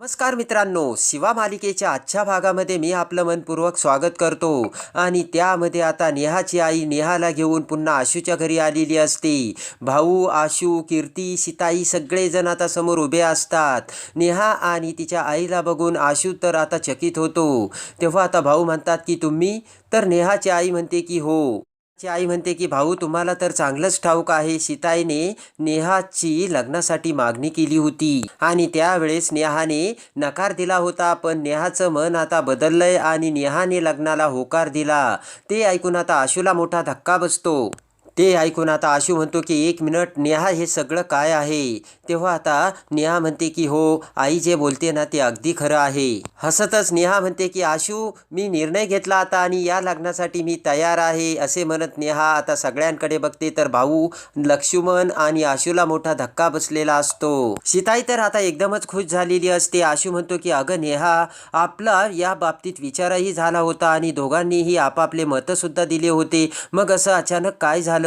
नमस्कार मित्रांनो शिवा मालिकेच्या आजच्या भागामध्ये मी आपलं मनपूर्वक स्वागत करतो. आणि त्यामध्ये आता नेहाची आई नेहाला घेऊन पुन्हा आशूच्या घरी आलेली असते. भाऊ आशू कीर्ती सीताई सगळेजण आता समोर उभे असतात. नेहा आणि तिच्या आईला बघून आशू तर आता चकित होतो. तेव्हा आता भाऊ म्हणतात की तुम्ही? तर नेहाची आई म्हणते की हो. ची आई म्हणते की भाऊ तुम्हाला तर चांगलंच ठाऊक आहे. सीताईने नेहाची लग्नासाठी मागणी केली होती आणि त्यावेळेस नेहाने नकार दिला होता. पण नेहाचं मन आता बदललंय आणि नेहाने लग्नाला होकार दिला. ते ऐकून आता आशूला मोठा धक्का बसतो. ते ऐकून आता आशू म्हणतो की एक मिनिट नेहा हे सगळं काय आहे? तेव्हा आता नेहा म्हणते की हो आई जे बोलते ना ते अगदी खरं आहे. हसतच नेहा म्हणते की आशू मी निर्णय घेतला आता आणि या लग्नासाठी मी तयार आहे असे म्हणत नेहा आता सगळ्यांकडे बघते. तर भाऊ लक्ष्मण आणि आशूला मोठा धक्का बसलेला असतो. सीताई तर आता एकदमच खुश झालेली असते. आशू म्हणतो की अगं नेहा आपला या बाबतीत विचारही झाला होता आणि दोघांनीही आपापले मतं सुद्धा दिले होते. मग असं अचानक काय झालं?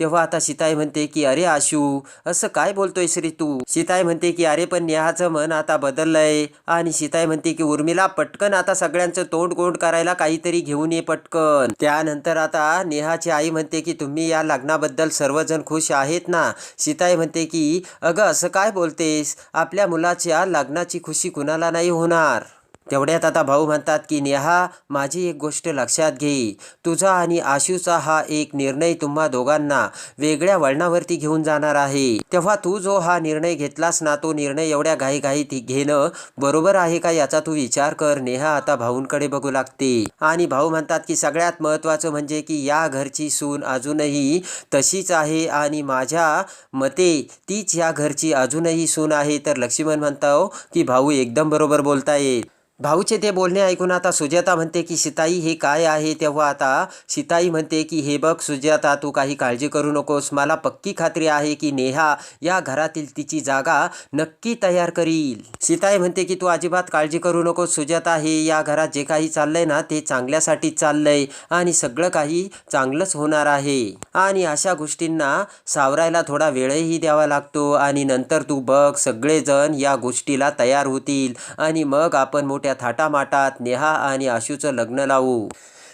तेव्हा आता सीताई म्हणते की अरे आशू असं काय बोलतोय श्री तू? सीताई म्हणते की अरे पण नेहाचं मन आता बदललंय. आणि सीताई म्हणते की उर्मिला पटकन आता सगळ्यांचं तोंड गोंड करायला काहीतरी घेऊन ये पटकन. त्यानंतर आता नेहाची आई म्हणते की तुम्ही या लग्नाबद्दल सर्वजण खुश आहेत ना? सीताई म्हणते की अगं असं काय बोलतेस? आपल्या मुलाच्या लग्नाची खुशी कुणाला नाही होणार. तेवढ्यात आता भाऊ म्हणतात की नेहा माझी एक गोष्ट लक्षात घे. तुझा आणि आशूचा हा एक निर्णय तुम्हा दोघांना वेगळ्या वळणावरती घेऊन जाणार आहे. तेव्हा तू जो हा निर्णय घेतलास ना तो निर्णय एवढ्या घाईघाईत घेणं बरोबर आहे का याचा तू विचार कर. नेहा आता भाऊंकडे बघू लागते. आणि भाऊ म्हणतात की सगळ्यात महत्त्वाचं म्हणजे की या घरची सून अजूनही तशीच आहे आणि माझ्या मते तीच या घरची अजूनही सून आहे. तर लक्ष्मण म्हणतो की भाऊ एकदम बरोबर बोलतायत. भाऊचे ते बोलणे ऐकून आता सुजाता म्हणते की सीताई हे काय आहे? तेव्हा आता सीताई म्हणते की हे बघ सुजाता तू काही काळजी करू नकोस. मला पक्की खात्री आहे की नेहा या घरातील तिची जागा नक्की तयार करील. सीताई म्हणते की तू अजिबात काळजी करू नकोस सुजाता. हे या घरात जे काही चाललंय ना ते चांगल्यासाठीच चाललंय आणि सगळं काही चांगलंच होणार आहे. आणि अशा गोष्टींना सावरायला थोडा वेळही द्यावा लागतो आणि नंतर तू बघ सगळेजण या गोष्टीला तयार होतील आणि मग आपण मोठ्या थाटामाटात नेहा आणि आशूचं लग्न लावू.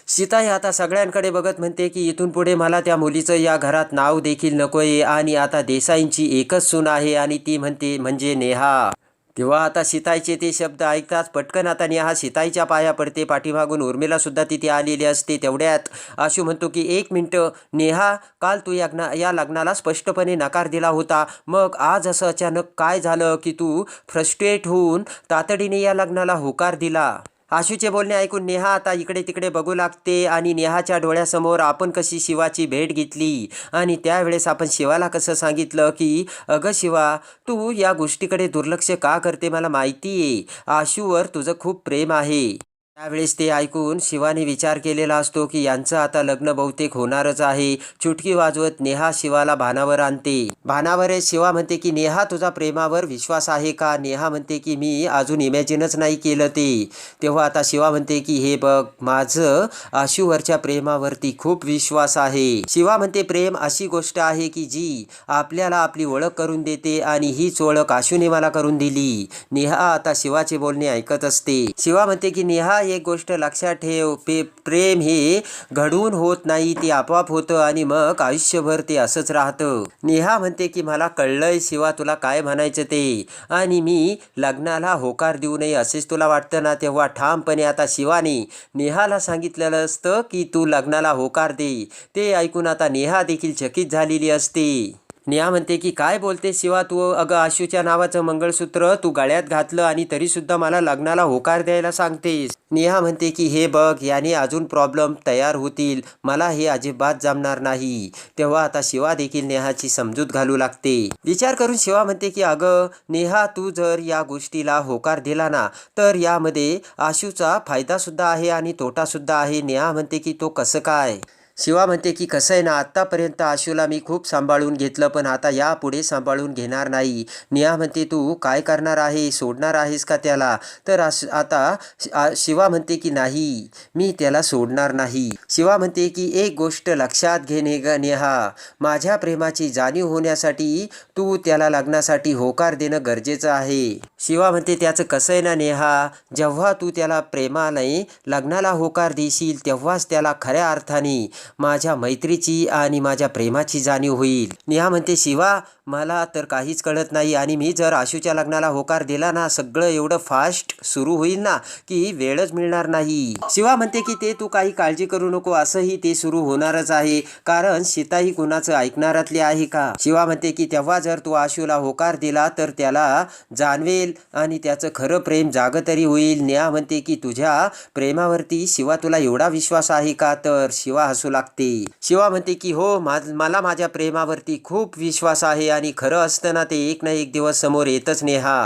सीताई आता सगळ्यांकडे बघत म्हणते की इथून पुढे मला त्या मुलीचं या घरात नाव देखील नकोय आणि आता देसाईंची एकच सून आहे. आणि ती म्हणते म्हणजे नेहा. तेव्हा आता सीताईचे ते शब्द ऐकताच पटकन आता नेहा सीताईच्या पाया पडते. पाठीमागून उर्मिलासुद्धा तिथे आलेली असते. तेवढ्यात आशू म्हणतो की एक मिनटं नेहा काल तू याग्ना या लग्नाला स्पष्टपणे नकार दिला होता. मग आज असं अचानक काय झालं की तू फ्रस्ट्रेट होऊन तातडीने या लग्नाला होकार दिला? आशूचे बोलणे ऐकून नेहा आता इकडे तिकडे बघू लागते आणि नेहाच्या डोळ्यासमोर आपण कशी शिवाची भेट घेतली. आणि त्यावेळेस आपण शिवाला कसं सांगितलं की अगं शिवा तू या गोष्टीकडे दुर्लक्ष का करते? मला माहिती आहे आशूवर तुझं खूप प्रेम आहे. त्यावेळेस ते ऐकून शिवाने विचार केलेला असतो की यांचं आता लग्न बहुतेक होणारच आहे. चुटकी वाजवत नेहा शिवाला भानावर आणते. भानावर शिवा म्हणते की नेहा तुझा प्रेमावर विश्वास आहे का? नेहा म्हणते की मी अजून इमॅजिनच नाही केलं ते. तेव्हा आता शिवा म्हणते की हे बघ माझं आशूवरच्या प्रेमावरती खूप विश्वास आहे. शिवा म्हणते प्रेम अशी गोष्ट आहे की जी आपल्याला आपली ओळख करून देते आणि हीच ओळख आशूने मला करून दिली. नेहा आता शिवाचे बोलणे ऐकत असते. शिवा म्हणते की नेहा एक गोष्ट लक्षात ठेव पे प्रेम हे घडून होत नाही ते आपोआप होतं आणि मग आयुष्यभर ते असंच राहतं. नेहा म्हणते की मला कळलंय शिवा तुला काय म्हणायचं ते? आणि मी लग्नाला होकार देऊ नये असेच तुला वाटतं ना? तेव्हा ठामपणे आता शिवाने नेहाला सांगितलेलं असतं की तू लग्नाला होकार दे. ते ऐकून आता नेहा देखील चकित झालेली असते. नेहा म्हणते की काय बोलते शिवा तू? अगं आशूच्या नावाचं मंगळसूत्र तू गळ्यात घातलं आणि तरीसुद्धा मला लग्नाला होकार द्यायला सांगतेस. नेहा म्हणते की हे बघ याने अजून प्रॉब्लेम तयार होतील. मला हे अजिबात जमणार नाही. तेव्हा आता शिवा देखील नेहाची समजूत घालू लागते. विचार करून शिवा म्हणते की अगं नेहा तू जर या गोष्टीला होकार दिला ना तर यामध्ये आशूचा फायदासुद्धा आहे आणि तोटासुद्धा आहे. नेहा म्हणते की तो कसं काय? शिवा म्हणते की कसं आहे ना आत्तापर्यंत आशूला मी खूप सांभाळून घेतलं पण आता यापुढे सांभाळून घेणार नाही. नेहा म्हणते तू काय करणार आहे? सोडणार आहेस का त्याला? तर आश आता शिवा म्हणते की नाही मी त्याला सोडणार नाही. शिवा म्हणते की एक गोष्ट लक्षात घे ने ग नेहा. माझ्या प्रेमाची जाणीव होण्यासाठी तू त्याला लग्नासाठी होकार देणं गरजेचं आहे. शिवा म्हणते त्याचं कसं आहे ना नेहा जेव्हा तू त्याला प्रेमाने लग्नाला होकार देशील तेव्हाच त्याला खऱ्या अर्थाने माझ्या मैत्रीची आणि माझ्या प्रेमाची जाणीव होईल. नेहा म्हणते शिवा मला तर काहीच कळत नाही आणि मी जर आशूच्या लग्नाला होकार दिला ना सगळं एवढं फास्ट सुरू होईल ना की वेळच मिळणार नाही. शिवा म्हणते की ते तू काही काळजी करू नको असंही ते सुरू होणारच आहे. कारण सीताही कुणाचं ऐकणारातली आहे का? शिवा म्हणते की तेव्हा जर तू आशूला होकार दिला तर त्याला जाणवेल आणि त्याचं खरं प्रेम जाग तरी होईल. न्या म्हणते की तुझ्या प्रेमावरती शिवा तुला एवढा विश्वास आहे का? तर शिवा हसू लागते. शिवा म्हणते की हो मला माझ्या प्रेमावरती खूप विश्वास आहे आणि खरं असतं ना ते एक ना एक दिवस समोर येतच नेहा.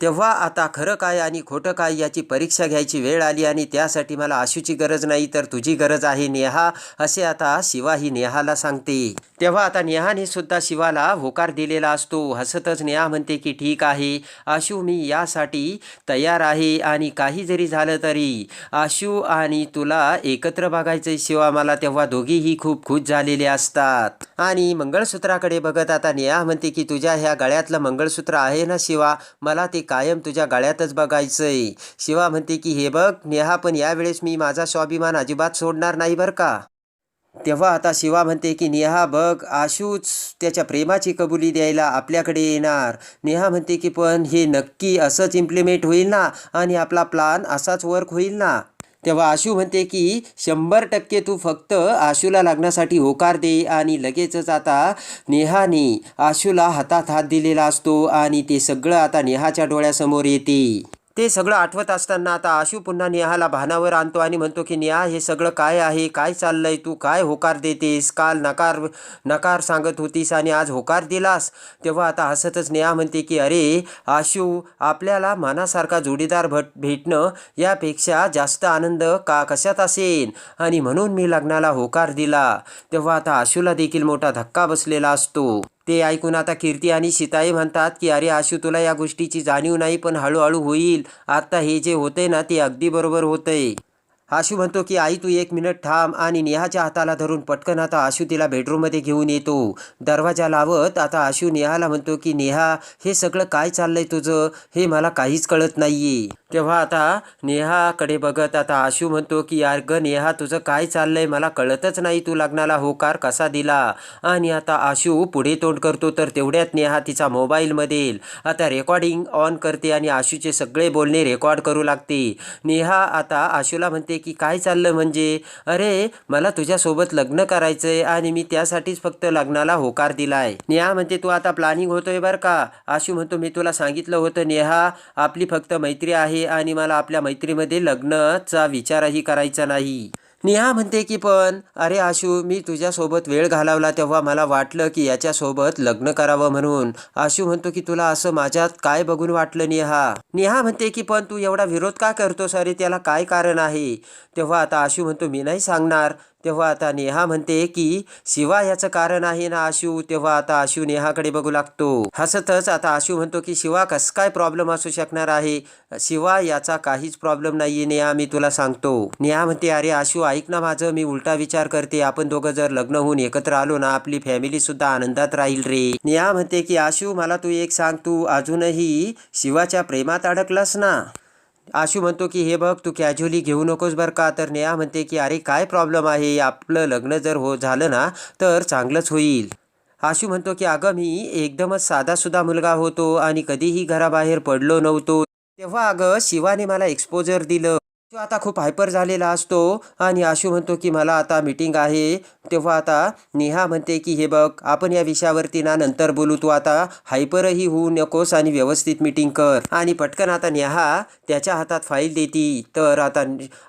तेव्हा आता खरं काय आणि खोटं काय याची परीक्षा घ्यायची वेळ आली आणि त्यासाठी मला आशूची गरज नाही तर तुझी गरज आहे नेहा असे आता शिवा ही नेहाला सांगते. तेव्हा आता नेहाने सुद्धा शिवाला होकार दिलेला असतो. हसतच नेहा म्हणते की ठीक आहे आशू मी यासाठी तयार आहे आणि काही जरी झालं तरी आशू आणि तुला एकत्र बघायचं शिवा मला तेव्हा दोघीही खूप खुश झालेले असतात. आणि मंगळसूत्राकडे बघत आता नेहा म्हणते की तुझ्या ह्या गळ्यातलं मंगळसूत्र आहे ना शिवा? मला ते कायम तुझ्या गाळ्यातच बघायचंय. शिवा म्हणते की हे बघ नेहा पण यावेळेस मी माझा स्वाभिमान अजिबात सोडणार नाही बरं का? तेव्हा आता शिवा म्हणते की नेहा बघ आशूच त्याच्या प्रेमाची कबुली द्यायला आपल्याकडे येणार. नेहा म्हणते की पण हे नक्की असंच इम्प्लिमेंट होईल ना? आणि आपला प्लान असाच वर्क होईल ना? तेव्हा आशू म्हणते की शंभर टक्के तू फक्त आशूला लागण्यासाठी होकार दे आणि लगेचच आता नेहाने आशूला हातात हात दिलेला असतो आणि ते सगळं आता नेहाच्या डोळ्यासमोर येते. ते सगळं आठवत असताना आता आशू पुन्हा नेहाला भानावर आणतो आणि म्हणतो की नेहा हे सगळं काय आहे? काय चाललंय? तू काय होकार देतेस? काल नकार नकार सांगत होतीस आणि आज होकार दिलास? तेव्हा आता हसतच नेहा म्हणते की अरे आशू आपल्याला मनासारखा जोडीदार भट भेटणं यापेक्षा जास्त आनंद का कशात असेल? आणि म्हणून मी लग्नाला होकार दिला. तेव्हा आता आशूला देखील मोठा धक्का बसलेला असतो. ते ऐकून आता कीर्ती आणि सीताई म्हणतात की अरे आशू तुला या गोष्टीची जाणीव नाही पण हळूहळू होईल. आता हे जे होतंय ना ते अगदी बरोबर होतंय. आशू म्हणतो की आई तू एक मिनिट थांब आणि नेहाच्या हाताला धरून पटकन आता आशू तिला बेडरूममध्ये घेऊन येतो. दरवाजा लावत आता आशू नेहाला म्हणतो की नेहा हे सगळं काय चाललंय तुझं? हे मला काहीच कळत नाहीये. तेव्हा आता नेहाकडे बघत आता आशू म्हणतो की यार ग नेहा तुझं काय चाललंय? मला कळतच नाही तू लग्नाला होकार कसा दिला? आणि आता आशू पुढे तोंड करतो तर तेवढ्यात नेहा तिचा मोबाईलमधील आता रेकॉर्डिंग ऑन करते आणि आशूचे सगळे बोलणे रेकॉर्ड करू लागते. नेहा आता आशूला म्हणते की काय चाललं म्हणजे? अरे मला तुझ्यासोबत लग्न करायचं आहे आणि मी त्यासाठीच फक्त लग्नाला होकार दिलाय. नेहा म्हणते तू आता प्लॅनिंग होतोय बरं का? आशू म्हणतो मी तुला सांगितलं होतं नेहा आपली फक्त मैत्री आहे आहे आणि मला आपल्या मैत्रीमध्ये लग्नाचा विचारही करायचा नाही. नेहा म्हणते की पण अरे आशू मी तुझ्यासोबत वेळ घालवला तेव्हा मला वाटलं की याच्यासोबत लग्न करावं म्हणून. आशू म्हणतो की तुला असं माझ्यात काय बघून वाटलं नेहा? नेहा म्हणते की पण तू एवढा विरोध का करतोस? अरे त्याला काय कारण आहे? तेव्हा आता आशू म्हणतो मी नाही सांगणार. तेव्हा आता नेहा म्हणते की शिवा याचं कारण आहे ना आशू? तेव्हा आता आशू नेहाकडे बघू लागतो. हसतच आता आशू म्हणतो की शिवा कस काय प्रॉब्लेम असू शकणार आहे? शिवा याचा काहीच प्रॉब्लेम नाहीये नेहा मी तुला सांगतो. नेहा म्हणते अरे आशू ऐक ना माझं मी उलटा विचार करते. आपण दोघं जर लग्न होऊन एकत्र आलो ना आपली फॅमिली सुद्धा आनंदात राहील रे. नेहा म्हणते की आशू मला तू एक सांग तू अजूनही शिवाच्या प्रेमात अडकलास ना? आशू म्हणतो की हे बघ तू कॅज्युअली घेऊ नकोस बरं का? तर नेहा म्हणते की अरे काय प्रॉब्लेम आहे? आपलं लग्न जर हो झालं ना तर चांगलंच होईल. आशू म्हणतो की अगं मी एकदमच साधासुद्धा मुलगा होतो आणि कधीही घराबाहेर पडलो नव्हतो. तेव्हा अगं शिवाने मला एक्सपोजर दिलं. तो आता खूप हायपर झालेला असतो. आणि आशू म्हणतो की मला आता मीटिंग आहे. तेव्हा आता नेहा म्हणते की हे बघ आपण या विषयावरती ना नंतर बोलू. तू आता हायपरही होऊ नकोस आणि व्यवस्थित मीटिंग कर. आणि पटकन आता नेहा त्याच्या हातात फाईल देती. तर आता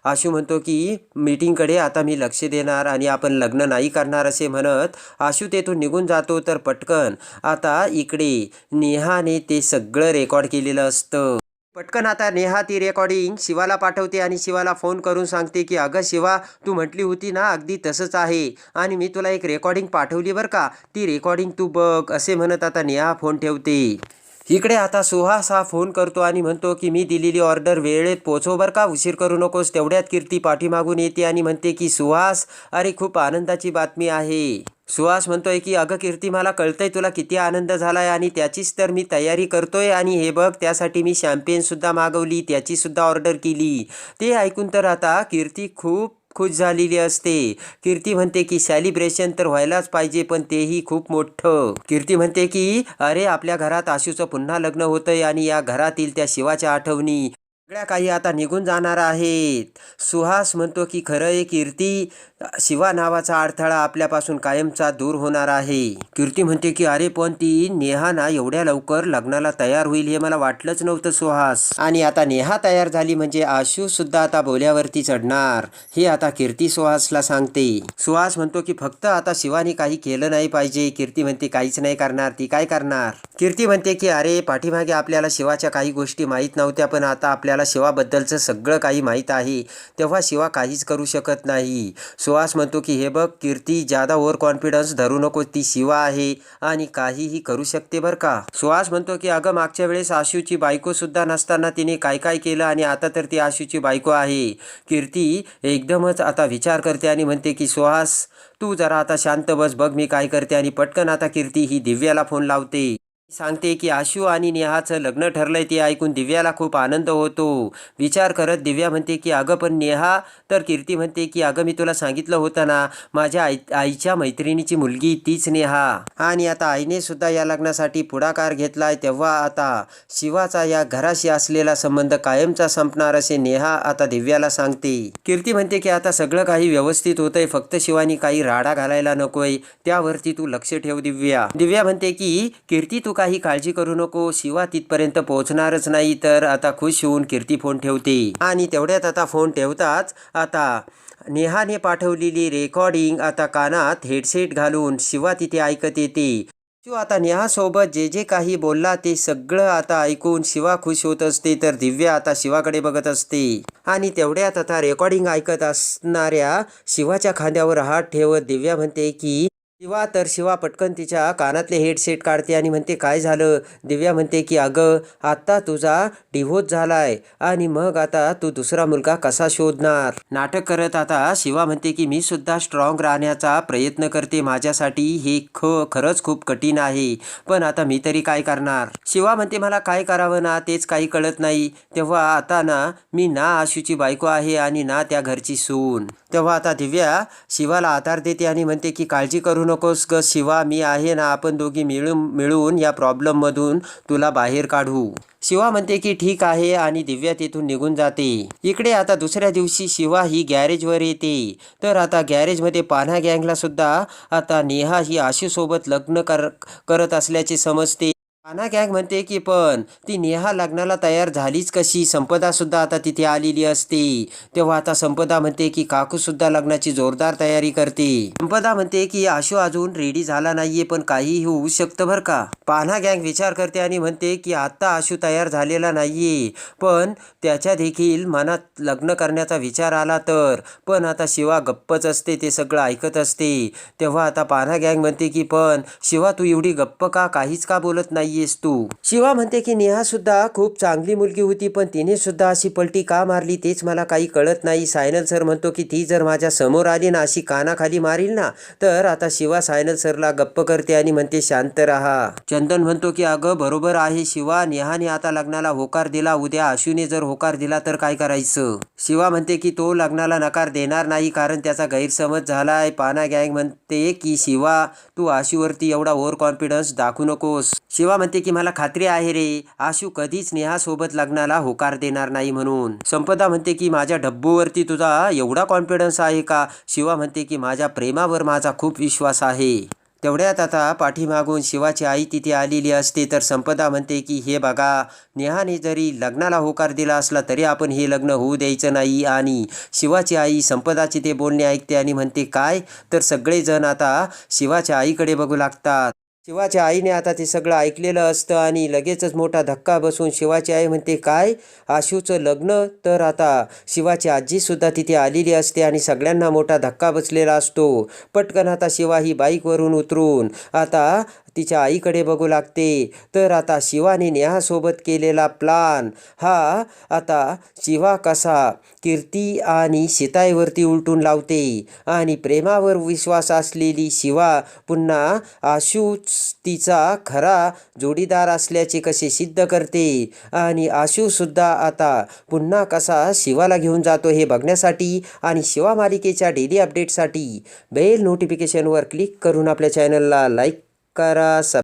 आशू म्हणतो की मीटिंगकडे आता मी लक्ष देणार आणि आपण लग्न नाही करणार असे म्हणत आशू तेथून निघून जातो. तर पटकन आता इकडे नेहाने ते सगळं रेकॉर्ड केलेलं असतं. पटकन आता नेहा ती रेकॉर्डिंग शिवाला पाठवते आणि शिवाला फोन करून सांगते की अगं शिवा तू म्हटली होती ना अगदी तसंच आहे. आणि मी तुला एक रेकॉर्डिंग पाठवली बरं का. ती रेकॉर्डिंग तू बघ असे म्हणत आता नेहा फोन ठेवते. इकडे आता सुहास हा फोन करतो आणि म्हणतो की मी दिलेली ऑर्डर वेळेत पोचव बरं का. उशीर करू नकोस. तेवढ्यात कीर्ती पाठीमागून येते आणि म्हणते की सुहास अरे खूप आनंदाची बातमी आहे. सुहास म्हणतोय की अगं कीर्ती मला कळतंय तुला किती आनंद झालाय आणि त्याचीच तर मी तयारी करतोय आणि हे बघ त्यासाठी मी शॅम्पियनसुद्धा मागवली त्याचीसुद्धा ऑर्डर केली. ते ऐकून तर आता कीर्ती खूप खुश झालेली असते. कीर्ती म्हणते की सेलिब्रेशन तर व्हायलाच पाहिजे पण तेही खूप मोठं. कीर्ती म्हणते की अरे आपल्या घरात आशूचं पुन्हा लग्न होतंय आणि या घरातील त्या शिवाच्या आठवणी सगळ्या काही आता निघून जाणार आहेत. सुहास म्हणतो की खरं आहे कीर्ती शिवा नावाचा अडथळा आपल्यापासून कायमचा दूर होणार आहे. कीर्ती म्हणते की अरे पण ती नेहा ना एवढ्या लवकर लग्नाला तयार होईल हे मला वाटलंच नव्हतं सुहास. आणि आता नेहा तयार झाली म्हणजे आशू सुद्धा आता बोल्यावरती चढणार. हे आता कीर्ती सुहासला सांगते. सुहास म्हणतो की फक्त आता शिवानी काही केलं नाही पाहिजे. कीर्ती म्हणते काहीच नाही करणार. ती काय करणार? कीर्ती म्हणते की अरे पाठीमागे आपल्याला शिवाच्या काही गोष्टी माहीत नव्हत्या पण आता आपल्या आपल्याला शिवाबद्दलचं सगळं काही माहीत आहे. तेव्हा शिवा काहीच करू शकत नाही. सुहास म्हणतो की हे बघ कीर्ती जादा ओव्हर कॉन्फिडन्स धरू नको ती शिवा आहे आणि काहीही करू शकते बरं का. सुहास म्हणतो की अगं मागच्या वेळेस आशूची बायको सुद्धा नसताना तिने काय काय केलं आणि आता तर ती आशूची बायको आहे. कीर्ती एकदमच आता विचार करते आणि म्हणते की सुहास तू जरा आता शांत बस बघ मी काय करते आणि पटकन आता कीर्ती ही दिव्याला फोन लावते. सांगते की आशू आणि नेहाचं लग्न ठरलंय ते ऐकून दिव्याला खूप आनंद होतो. विचार करत दिव्या म्हणते की अगं पण नेहा तर कीर्ती म्हणते की अगं मी तुला सांगितलं होतं ना माझ्या आई आईच्या मैत्रिणीची मुलगी तीच नेहा. आणि आता आईने सुद्धा या लग्नासाठी पुढाकार घेतलाय तेव्हा आता शिवाचा या घराशी असलेला संबंध कायमचा संपणार असे नेहा आता दिव्याला सांगते. कीर्ती म्हणते की आता सगळं काही व्यवस्थित होतंय फक्त शिवानी काही राडा घालायला नकोय त्यावरती तू लक्ष ठेव दिव्या. दिव्या म्हणते की कीर्ती तू काही काळजी करू नको शिवा तिथपर्यंत पोहोचणारच नाही तर आता खुश होऊन कीर्ती फोन ठेवते. आणि तेवढ्यात आता फोन ठेवताच आता नेहाने पाठवलेली रेकॉर्डिंग आता कानात हेडसेट घालून शिवा तिथे ऐकत येते. शिव आता नेहासोबत जे जे काही बोलला ते सगळं आता ऐकून शिवा खुश होत असते तर दिव्या आता शिवाकडे बघत असते. आणि तेवढ्यात आता रेकॉर्डिंग ऐकत असणाऱ्या शिवाच्या खांद्यावर हात ठेवत दिव्या म्हणते की शिवा तर शिवा पटकन तिच्या कानातले हेडसेट काढते आणि म्हणते काय झालं? दिव्या म्हणते की अगं आत्ता तुझा डिव्होर्स झालाय आणि मग आता तू दुसरा मुलगा कसा शोधणार? नाटक करत आता शिवा म्हणते की मी सुद्धा स्ट्रॉंग राहण्याचा प्रयत्न करते. माझ्यासाठी हे ख खरंच खूप कठीण आहे. पण आता मी तरी काय करणार? शिवा म्हणते मला काय करावं ना? तेच काही कळत नाही. तेव्हा आता ना मी ना आशूची बायको आहे आणि ना त्या घरची सून. तेव्हा आता दिव्या शिवाला आधार देते आणि म्हणते की काळजी करू नकोस ग शिवा मी आहे ना आपण दोघी मिळून मिळून या प्रॉब्लेममधून तुला बाहेर काढू. शिवा म्हणते की ठीक आहे आणि दिव्या तिथून निघून जाते. इकडे आता दुसऱ्या दिवशी शिवा ही गॅरेजवर येते. तर आता गॅरेजमध्ये पान्हा गँगला सुद्धा आता नेहा ही आशूसोबत लग्न कर करत असल्याचे समजते. पाना गँग म्हणते की पण ती नेहा लग्नाला तयार झालीच कशी? संपदा सुद्धा आता तिथे आलेली असते. तेव्हा आता संपदा म्हणते की काकू सुद्धा लग्नाची जोरदार तयारी करते. संपदा म्हणते की आशू अजून रेडी झाला नाहीये पण काहीही होऊ शकतं बरं का? पान्हा गँग विचार करते आणि म्हणते की आता आशू तयार झालेला नाहीये पण त्याच्या देखील मनात लग्न करण्याचा विचार आला तर. पण आता शिवा गप्पच असते ते सगळं ऐकत असते. तेव्हा आता पान्हा गँग म्हणते की पण शिवा तू एवढी गप्प का? काहीच का बोलत नाही नाहीयेस तू. शिवा म्हणते की नेहा सुद्धा खूप चांगली मुलगी होती पण तिने सुद्धा अशी पलटी का मारली तेच मला काही कळत नाही. सायनल सर म्हणतो की ती जर माझ्यासमोर आली ना अशी कानाखाली मारील ना तर आता शिवा सायनल सरला गप्प करते आणि म्हणते शांत राहा. चंदन म्हणतो की अगं बरोबर आहे शिवा नेहाने आता लग्नाला होकार दिला उद्या आशूने जर होकार दिला तर काय करायचं? शिवा म्हणते की तो लग्नाला नकार देणार नाही कारण त्याचा गैरसमज झालाय. पाना गँग म्हणते की शिवा तू आशूवरती एवढा ओव्हर कॉन्फिडन्स दाखवू नकोस. शिवा म्हणते की मला खात्री आहे रे आशू कधीच नेहासोबत लग्नाला होकार देणार नाही म्हणून. संपदा म्हणते की माझ्या डब्बूवरती तुझा एवढा कॉन्फिडन्स आहे का? शिवा म्हणते की माझ्या प्रेमावर माझा खूप विश्वास आहे. तेवढ्यात आता पाठीमागून शिवाची आई तिथे आलेली असते तर संपदा म्हणते की हे बघा नेहाने जरी लग्नाला होकार दिला असला तरी आपण हे लग्न होऊ द्यायचं नाही. आणि शिवाची आई संपदाची ते बोलणे ऐकते आणि म्हणते काय? तर सगळेजण आता शिवाच्या आईकडे बघू लागतात. शिवाच्या आईने आता ते सगळं ऐकलेलं असतं आणि लगेचच मोठा धक्का बसून शिवाची आई म्हणते काय? आशूचं लग्न? तर आता शिवाची आजीसुद्धा तिथे आलेली असते आणि सगळ्यांना मोठा धक्का बसलेला असतो. पटकन आता शिवा ही बाईकवरून उतरून. आता तिच्या आईकडे बघू लागते. तर आता शिवाने नेहासोबत केलेला प्लान हा आता शिवा कसा? कीर्ती आणि सीताईवरती उलटून लावते. आणि प्रेमावर विश्वास असलेली शिवा पुन्हा आशूच तिचा खरा जोडीदार असल्याचे कसे सिद्ध करते? आणि आशूसुद्धा आता पुन्हा कसा शिवाला घेऊन जातो हे बघण्यासाठी आणि शिवा मालिकेच्या डेली अपडेटसाठी बेल नोटिफिकेशनवर क्लिक करून आपल्या चॅनलला लाईक करा सब